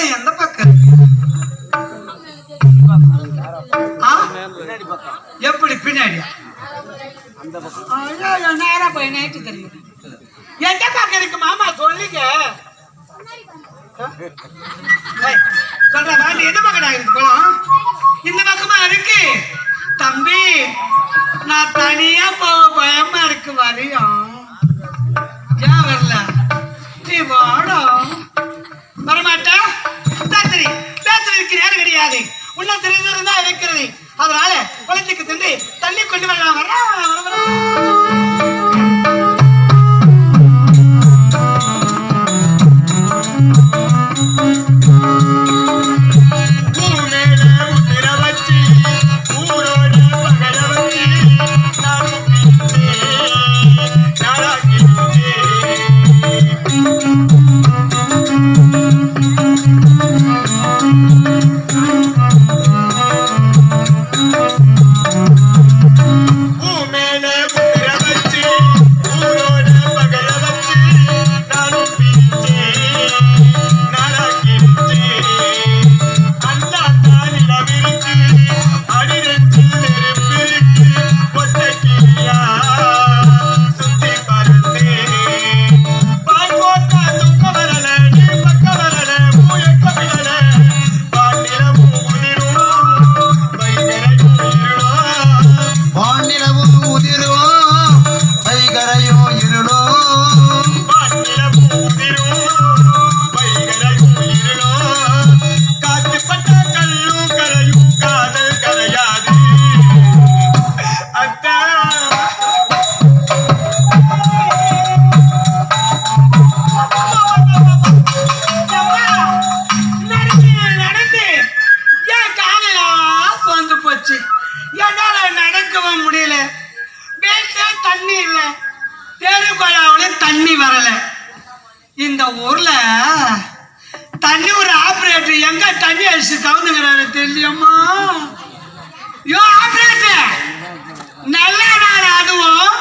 கொலை எந்த பக்கம்? எப்படி பின்னாடி? நேரா போய் நைட்டு தெரியும் எந்த பக்கம் இருக்கு மாமா சொல்லுங்க. ஏய், எந்த பக்கம் இருக்கு குளம் இந்த பக்கமா இருக்கு. தம்பி நான் தனியா போக பயமா இருக்கு வரையும் ஏன் வரல. நீ வாடும் பேத்தரி பேத்தரிக்கு நேரம் கிடையாது. உள்ள தெரிஞ்சிருந்தா இருக்கிறது அதனால குளத்துக்கு சென்று தண்ணி கொண்டு வரலாம். வரா caray இந்த ஊர்ல தண்ணி ஒரு ஆபரேட்டர் எங்க தண்ணி அடிச்சு கவுந்துங்கிறாரு தெரியுமா? யோ ஆபரேட்டர் நல்ல நாள் அதுவும்.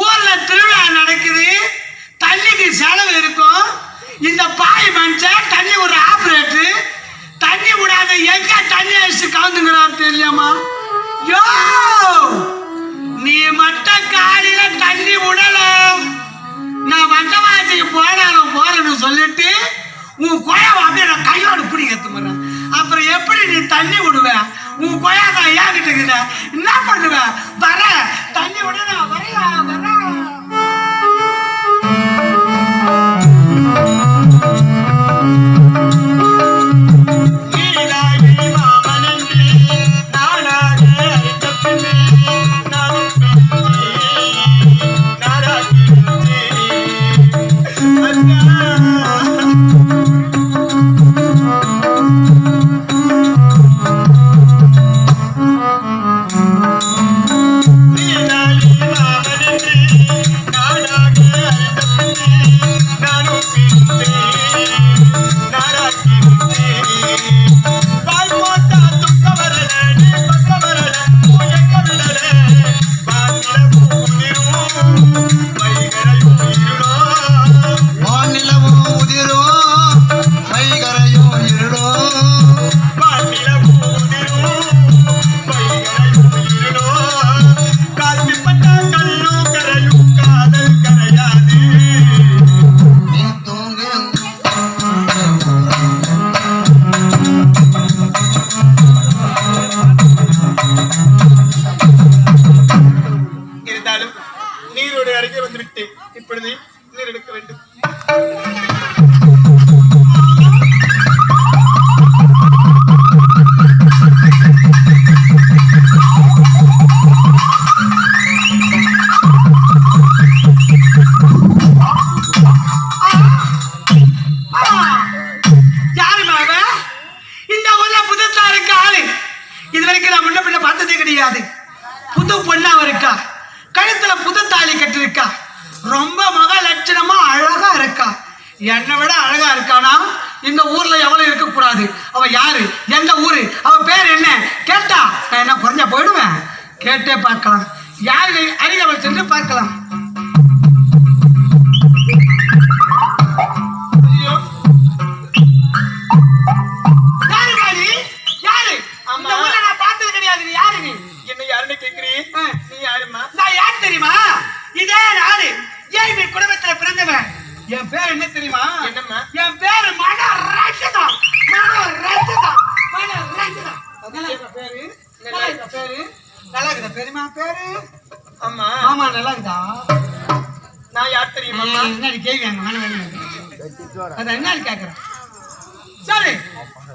ஊர்ல திருவிழா நடக்குது. தண்ணிக்கு செலவு இருக்கும். இந்த பாய் மனுஷன் தண்ணி ஒரு ஆபரேட்டர் தண்ணி விடாத எங்க தண்ணி அடிச்சு கவுந்துங்கிறாரு தெரியுமா? யோ! நீ மட்டும் காலையில தண்ணி விடலாம் நான் வண்டவாசிக்கு போனாலும் போறேன்னு சொல்லிட்டு உன் குழாவை அப்படியே நான் கையோடு பிடி எடுத்துக்கிறேன் அப்புறம் எப்படி நீ தண்ணி விடுவ? உன் கொயா நான் ஏங்கிட்டு இருக்கிற என்ன பண்ணுவ? வர தண்ணி விட நான் வரையா வர.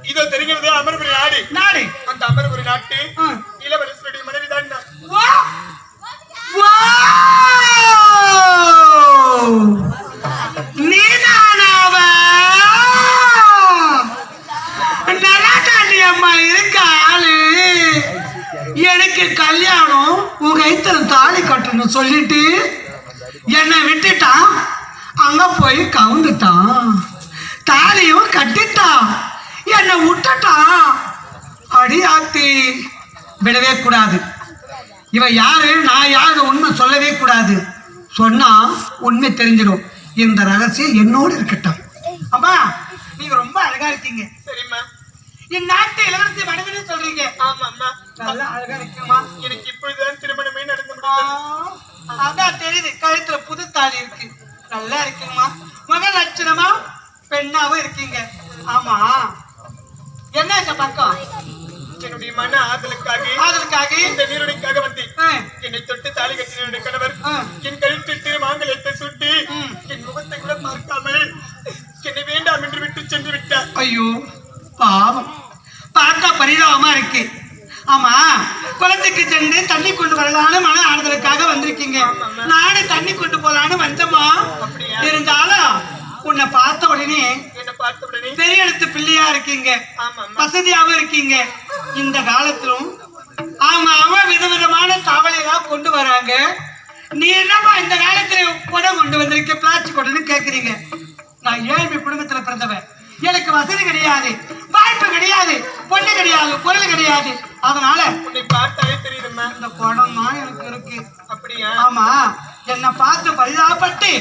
இதோ தெரிகிறது அமர்புரி நாடு. நாடு. அந்த அமர்புரி நாட்டு. இளவரசருடைய மனைவிதான் நான். வா! வா! நீதானாவ நல்லாட்டாண்டி அம்மா இருக்க ஆளு. எனக்கு கல்யாணம் உங்க ஐத்தல தாலி கட்டணும் சொல்லிட்டு என்னை விட்டுட்டான். அங்க போய் கவுந்துட்டான். தாலியும் கட்டிட்டான் என்னை விட்டுட்டான் அடியாத்தி. விடவே கூடாது. இவன் யாரு? நான் யாரு உண்மை சொல்லவே கூடாது. சொன்னா உண்மை தெரிஞ்சிடும். இந்த ரகசியம் என்னோடு இருக்கட்டும். அம்மா நீங்க ரொம்ப அழகா இருக்கீங்க. சரிம்மா. இந்நாட்டு இளவரசி மனைவின்னு சொல்றீங்க. ஆமா அம்மா நல்லா அழகா இருக்குமா எனக்கு இப்பொழுதுதான் திருமணமே நடந்து அதான் தெரியுது. கழுத்துல புது தாலி இருக்கு. நல்லா இருக்குங்கம்மா. மக லட்சணமா பெண்ணாவும் இருக்கீங்க. ஆமா. என்ன இந்த பக்கம்? என்னுடைய மன ஆதலுக்காக காதலுக்காக இந்த நீருடைக்காக வந்தேன். ஆ, என்னை தொட்டு தாலி கட்டின கணவர். என் கழுத்திட்டு மாங்கலத்தை சுட்டி. என் முகத்தை கூட பார்க்காமல் என்னை வேண்டாம் என்று விட்டு சென்று விட்டார். ஐயோ பாவம். பார்த்தா பரிதாபமா இருக்கு. ஆமா குளத்துக்கு சென்று தண்ணி கொண்டு வரலான்னு மன ஆறுதலுக்காக வந்திருக்கீங்க. நானே தண்ணி கொண்டு போலான்னு வந்தம்மா அப்படியா? இருந்தாலும் உன்னை பார்த்த உடனே என்னை பார்த்த உடனே பெரிய இடத்து பிள்ளையா இருக்கீங்க. வசதியாவும் இருக்கீங்க. இந்த காலத்திலும் ஆமா அவன் விதவிதமான தவளையெல்லாம் கொண்டு வராங்க. நீ என்னப்பா இந்த காலத்துல குடம் கொண்டு வந்திருக்க? பிளாஸ்டிக் குடம்னு கேக்குறீங்க. நான் ஏழ்மை குடும்பத்துல பிறந்தவன்? எனக்கு வசதி கிடையாது வாய்ப்பு கிடையாது பொண்ணு கிடையாது பொருள் கிடையாது. அதனால உன்னை பார்த்தாலே தெரியுதும்மா. இந்த குடம் தான் எனக்கு இருக்கு. அப்படியா? ஆமா என்னை பார்த்து பரிதாபப்பட்டு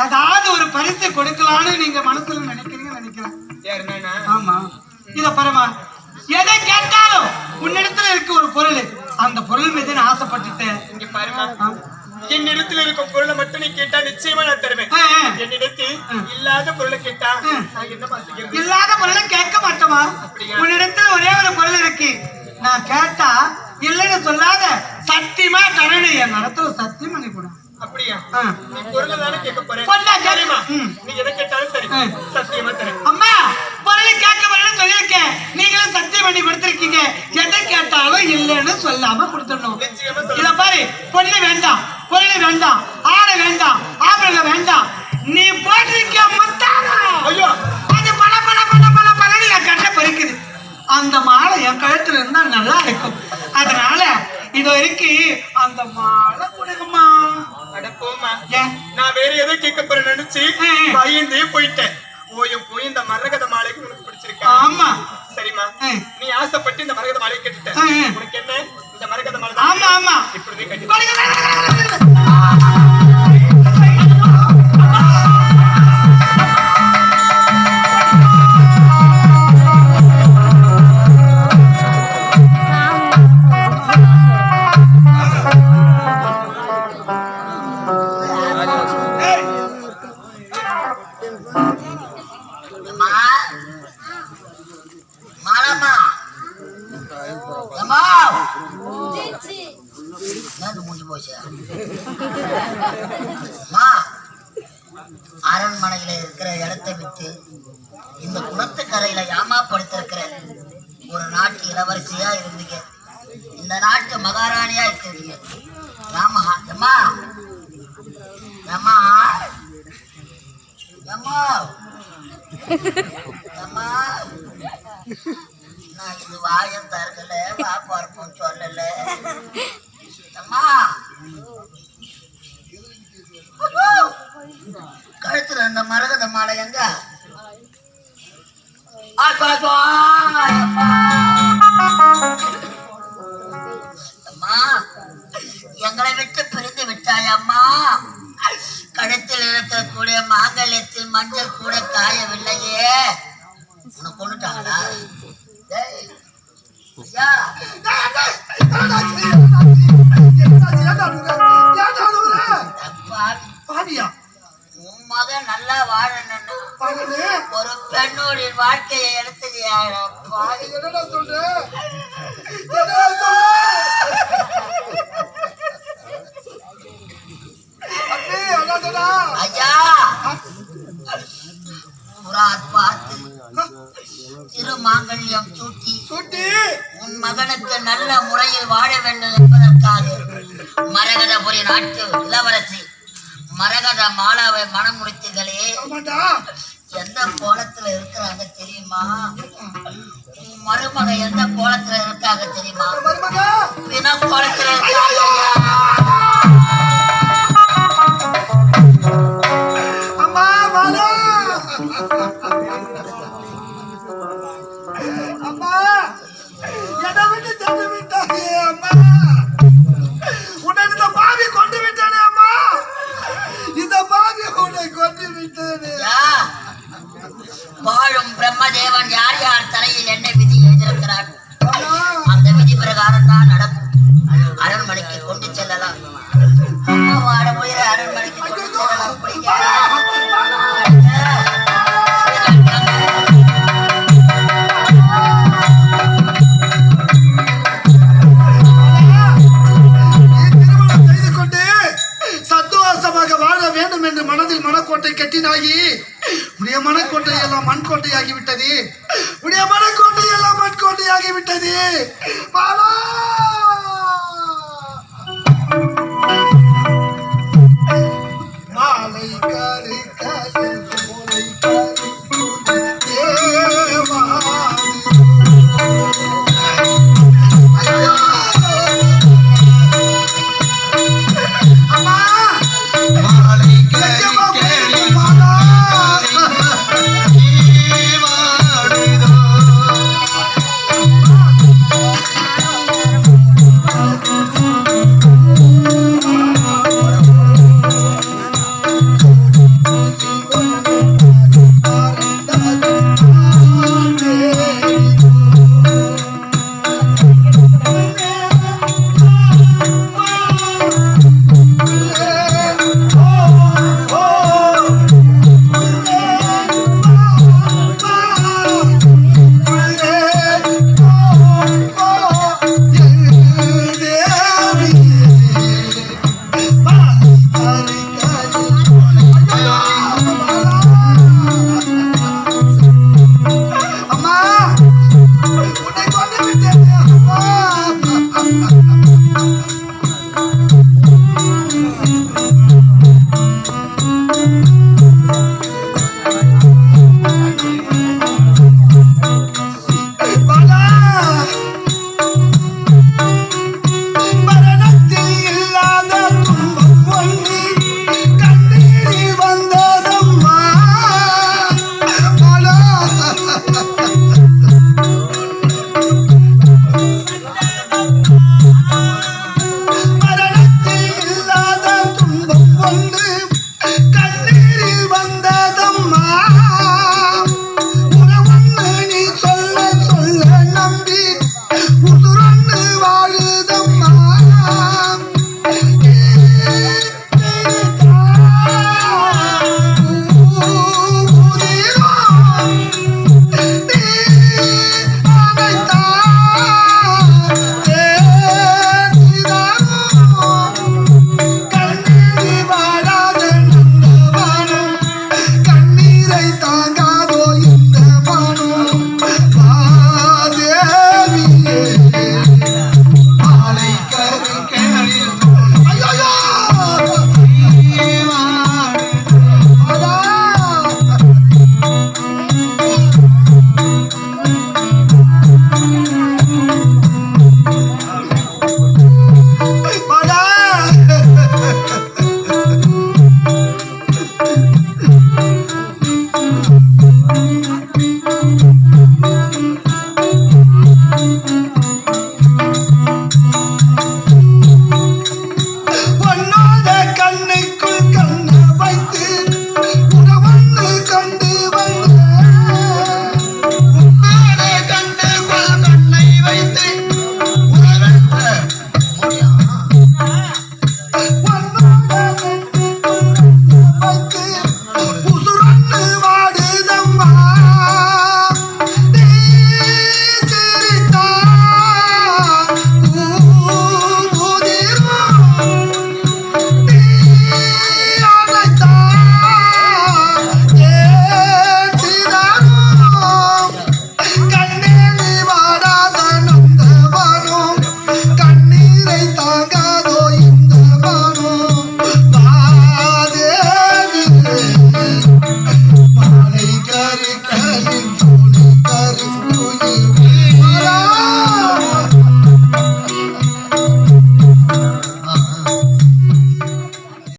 ஏதாவது ஒரு பரிசு கொடுக்கலான்னு நீங்க மனசுல நினைக்கிறீங்க நினைக்கிறேன். ஆமா. இத பரமா எதை கேட்டாலும் உன்னிடத்துல இருக்க ஒரு பொருள். அந்த பொருள் மீது நான் ஆசைப்பட்டுட்டேன். இங்க பாருமா. என்னிடத்தில் இருக்கும் பொருளை மட்டும் நீ கேட்டா நிச்சயமா நான் தருவேன். என்னிடத்தில் இல்லாத பொருளை கேட்டா இல்லாத பொருளை கேட்க மாட்டோமா? உன்னிடத்துல ஒரே ஒரு பொருள் இருக்கு. நான் கேட்டா இல்லைன்னு சொல்லாத சத்தியமா தரணும் என் நடத்துல சத்தியம் பண்ணி கொடு அப்படியா. நீ பொருளை தானே கேட்க போறேன். நீ எதை கேட்டாலும் சரி. சத்தியமா தரேன். அம்மா பொருளை கேட்க சொல்லியிருக்கேன் நீங்களும் சத்தியம் பண்ணி கொடுத்துருக்கீங்க. எதை கேட்டாலும் இல்லைன்னு சொல்லாம கொடுத்துடணும். இத பாரு பொண்ணு வேண்டாம். பொருள் வேண்டாம். ஆடை வேண்டாம். ஆபரணம் வேண்டாம். நீ போட்டிருக்க முத்தாரா? ஐயோ. அது பல பல பல பல பலன்னு என் கண்ணை பறிக்குது. அந்த மாலை என் கழுத்துல இருந்தா நல்லா இருக்கும். அதனால இது வரைக்கும் அந்த மாலை கொடுங்கம்மா. அட போமா நான் வேற ஏதோ கேட்க போறேன் நினைச்சு. பயந்தே போயிட்டேன். போயும் போய் இந்த மரகத மாலைக்கு உனக்கு பிடிச்சிருக்கா ஆமா. சரிம்மா. நீ ஆசைப்பட்டு இந்த மரகத மாலையை கேட்டுட்ட. உனக்கு என்ன? இந்த மரகத மாலை ஆமா ஆமா. இப்பொழுதே கட்டி இந்த நாட்டு மகாராணியா இருக்கிறீங்க ஆமா எம்மா எம்மா எம்மா எம்மா நான் இது வாயம் தரல வா சொல்லல. அம்மா கழுத்துல அந்த மரகத மாலை எங்க? அப்பா, நல்ல முறையில் வாழ வேண்டும் என்பதற்காக மரகதபுரி நாட்டு இளவரசி மரகத மாலாவை மனம் முடித்துகளே எந்த கோலத்துல இருக்கிறாங்க தெரியுமா? மருமக எந்த கோலத்துல இருக்காங்க தெரியுமா? வினா கோலத்துல இருக்காங்க.